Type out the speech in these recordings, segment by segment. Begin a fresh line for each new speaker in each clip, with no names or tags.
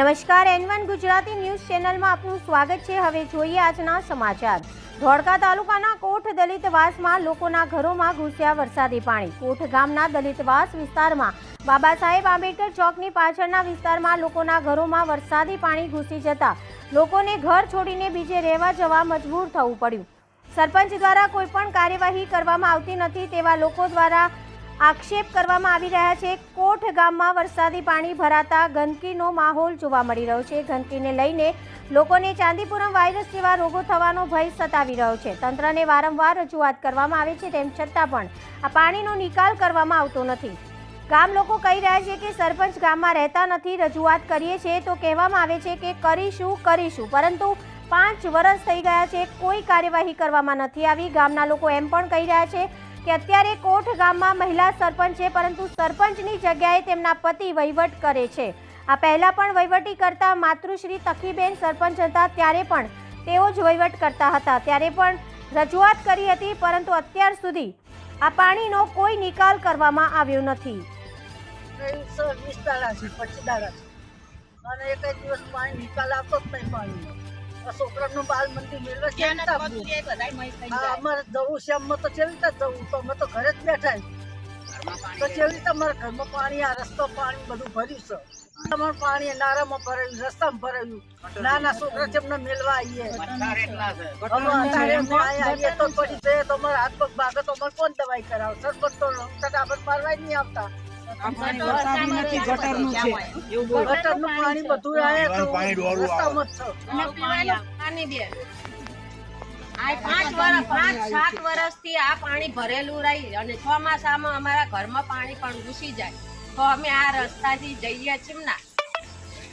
નમસ્કાર N Gujarati news ચેનલમાં આપનું સ્વાગત છે. હવે જોઈએ આજના સમાચાર. ધોળકા તાલુકાના કોઠ દલિતવાસમાં લોકોના ઘરોમાં ઘૂસ્યા વરસાદી પાણી. કોઠ ગામના દલિતવાસ વિસ્તારમાં બાબા સાહેબ આંબેડકર ચોકની પાછળના વિસ્તારમાં લોકોના ઘરોમાં વરસાદી પાણી ઘૂસી જતા લોકોને ઘર છોડીને બીજે રહેવા જવા મજબૂર થવું પડ્યું. સરપંચ દ્વારા કોઈપણ કાર્યવાહી કરવામાં આવતી નથી તેવા લોકો દ્વારા આક્ષેપ કરવામાં આવી રહ્યા છે. કોઠ ગામમાં વરસાદી પાણી ભરાતા ગંદકીનો માહોલ જોવા મળી રહ્યો છે. ગંદકીને લઈને લોકોને ચાંદીપુરમ વાયરસ જેવા રોગો થવાનો ભય સતાવી રહ્યો છે. તંત્રને વારંવાર રજૂઆત કરવામાં આવે છે તેમ છતાં પણ આ પાણીનો નિકાલ કરવામાં આવતો નથી. ગામ લોકો કહી રહ્યા છે કે સરપંચ ગામમાં રહેતા નથી. રજૂઆત કરીએ છીએ તો કહેવામાં આવે છે કે કરીશું કરીશું. પરંતુ પાંચ વર્ષ થઈ ગયા છે. કોઈ કાર્યવાહી કરવામાં નથી આવી. ગામના લોકો એમ પણ કહી રહ્યા છે કે અત્યારે કોઠ ગામમાં મહિલા સરપંચ છે, પરંતુ સરપંચની જગ્યાએ તેમના પતિ વહીવટ કરે છે. આ પહેલાં પણ વહીવટી કરતા માતૃશ્રી તકીબેન સરપંચ હતા, ત્યારે પણ તેઓ જ વહીવટ કરતા હતા. ત્યારે પણ રજૂઆત કરી હતી, પરંતુ અત્યાર સુધી આ પાણીનો કોઈ નિકાલ કરવામાં આવ્યો નથી.
અને એક દિવસ પાણી નિકાલ આપતો જ નહીં પાણીનો. છોકરાનું બાલ મંદિર મેળવે કેવી રીતે અમારે જવું છે અમે તો કેવી રીતે જવું તો અમે તો ઘરે જ બેઠા તો કેવી રીતે અમારા ઘરમાં પાણી આ રસ્તો પાણી બધું ભર્યું છે. અમારું પાણી નારામાં ભરાયું રસ્તામાં ભરાયું નાના છોકરા છે એમને મેળવા આવીએ. આવીએ તો પડી જઈએ તો અમારા હાથ પગ ભાગે તો અમારે કોણ દવાઈ કરાવો? સરપંચ તો ફટાફટ મારવા નહીં આવતા. ગટરનું પાણી બધું આયા તો
પાણી ડોળું આવે.
રસ્તામાં જ
પાણી દે. પાંચ વર્ષ પાંચ સાત વર્ષથી આ પાણી ભરેલું રહી અને ચોમાસામાં અમારા ઘરમાં પાણી પણ ઘૂસી જાય. તો અમે આ રસ્તાથી જઈએ છીએ ના.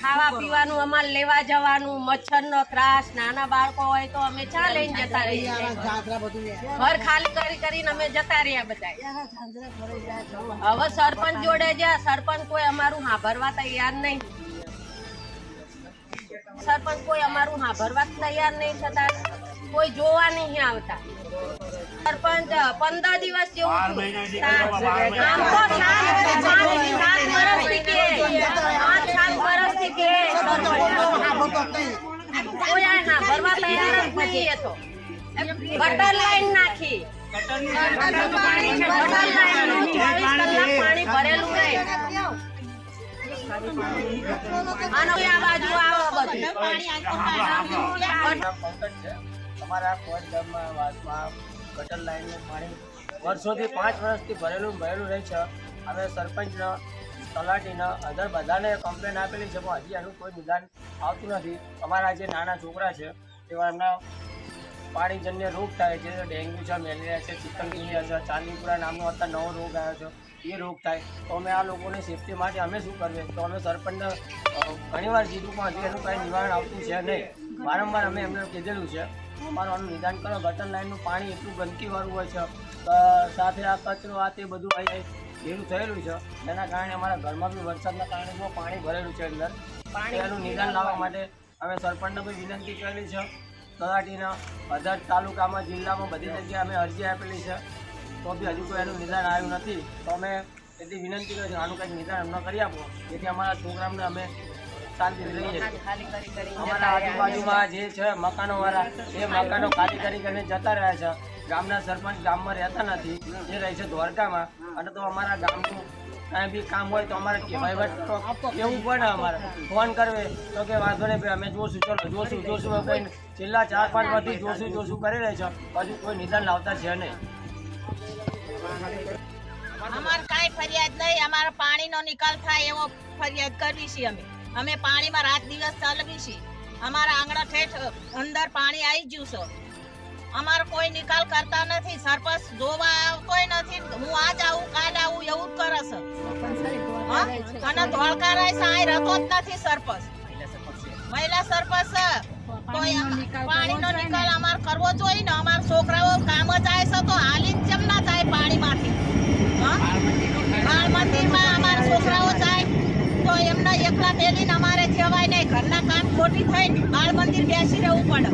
ખાવા પીવાનું અમારે લેવા જવાનું મચ્છરનો ત્રાસ નાના બાળકો હોય તો અમે ચા લઈને જતા રહીએ. ઘર ખાલી કરી કરીને અમે જતા રહ્યા બધા. હવે સરપંચ જોડે જ્યાં સરપંચ કોઈ અમારું હાભરવા તૈયાર નહીં. સરપંચ કોઈ અમારું હાભરવા તૈયાર નહીં થતા. કોઈ જોવા નહીં આવતા. સરપંચ પંદર દિવસ જેવું આમ તો સાત- પાંચ- સાત વર્ષથી કે પાંચ સાત વર્ષથી કે કોઈ આ હાભરવા તૈયાર જ નહીં એ તો ગટર લાઈન નાખી પાણી ભરેલું આ બાજુ આવો બધું
અમારા કોટ ગામમાં વાસમાં ગટર વર્ષોથી પાંચ વર્ષથી ભરેલું ભરેલું રહે છે. અમે સરપંચના તલાટીના અધર બધાને કમ્પ્લેન આપેલી છે, પણ હજી એનું કોઈ નિદાન આવતું નથી. અમારા જે નાના છોકરા છે તેવા એમના પાણીજન્ય રોગ થાય છે, ડેન્ગ્યુ છે, મેલેરિયા છે, ચિકનગુનિયા છે, ચાંદીપુરા નામનો અત્યારે નવો રોગ આવ્યો છે, એ રોગ થાય. તો અમે આ લોકોની સેફટી માટે અમે શું કરીએ? તો અમે સરપંચને ઘણીવાર કીધું, પણ હજી એનું કાંઈ નિવારણ આવતું છે નહીં. વારંવાર અમે એમને કીધેલું છે, અમારું આનું નિદાન કરો, ગટર લાઈનનું પાણી એટલું ગંદકીવાળું હોય છે સાથે આ કચરો, આ તે બધું અહીં ભેગું થયેલું છે. એના કારણે અમારા ઘરમાં બી વરસાદના કારણે બહુ પાણી ભરેલું છે અંદર. પાણી એનું નિદાન લાવવા માટે અમે સરપંચને બી વિનંતી કરેલી છે. તલાટીના અધર તાલુકામાં જિલ્લામાં બધી જગ્યાએ અમે અરજી આપેલી છે. તો બી હજુ કોઈ એનું નિદાન આવ્યું નથી. તો અમે એટલી વિનંતી કરી છીએ આનું કંઈક નિદાન અમને કરી આપો. જેથી અમારા છોકરાઓને અમે શાંતિ રહીએ અમારા આજુબાજુમાં જે છે મકાનોવાળા એ મકાનો ખાલી કરી કરીને જતા રહ્યા છે. ગામના સરપંચ ગામમાં રહેતા નથી, એ રહે છે દ્વારકામાં. અને તો અમારા ગામનું કાંઈ બી કામ હોય તો અમારે કહેવાય કેવું પડે અમારે? ફોન કરવે તો કે વાંધો નહીં ભાઈ, અમે જોશું, ચલો, જોશું જોશું કોઈ છેલ્લા ચાર પાંચ વર્ષથી જોશું જોશું કરી રહે છે. હજુ કોઈ નિદાન લાવતા છે નહીં.
અમારે કાંઈ ફરિયાદ નહીં, અમારે પાણીનો નિકાલ થાય એવો ફરિયાદ કરવી છે અમે. અમે પાણીમાં રાત દિવસ ચાલવી છીએ અમારા આંગણા ઠેઠ અંદર પાણી આવી ગયું છે. અમારો કોઈ નિકાલ કરતા નથી. સરપંચ જોવા આવતોય નથી. હું આજ આવું કાલ આવું એવું જ કરે છે. અને ધોળકા સાંઈ છે રહેતો જ નથી સરપંચ. મહિલા સરપંચ પાણીનો નિકાલ અમારે કરવો જોઈએ ને. અમારા છોકરાઓ કામ જ આવે છે તો હાલીને કેમ ના જાય પાણીમાંથી? હા? બાળ અમારા છોકરાઓ જાય તો એમને એકલા બેલીને અમારે જવાય નહીં. ઘરના કામ ખોટી થઈને બાળ મંદિર બેસી રહેવું પડે.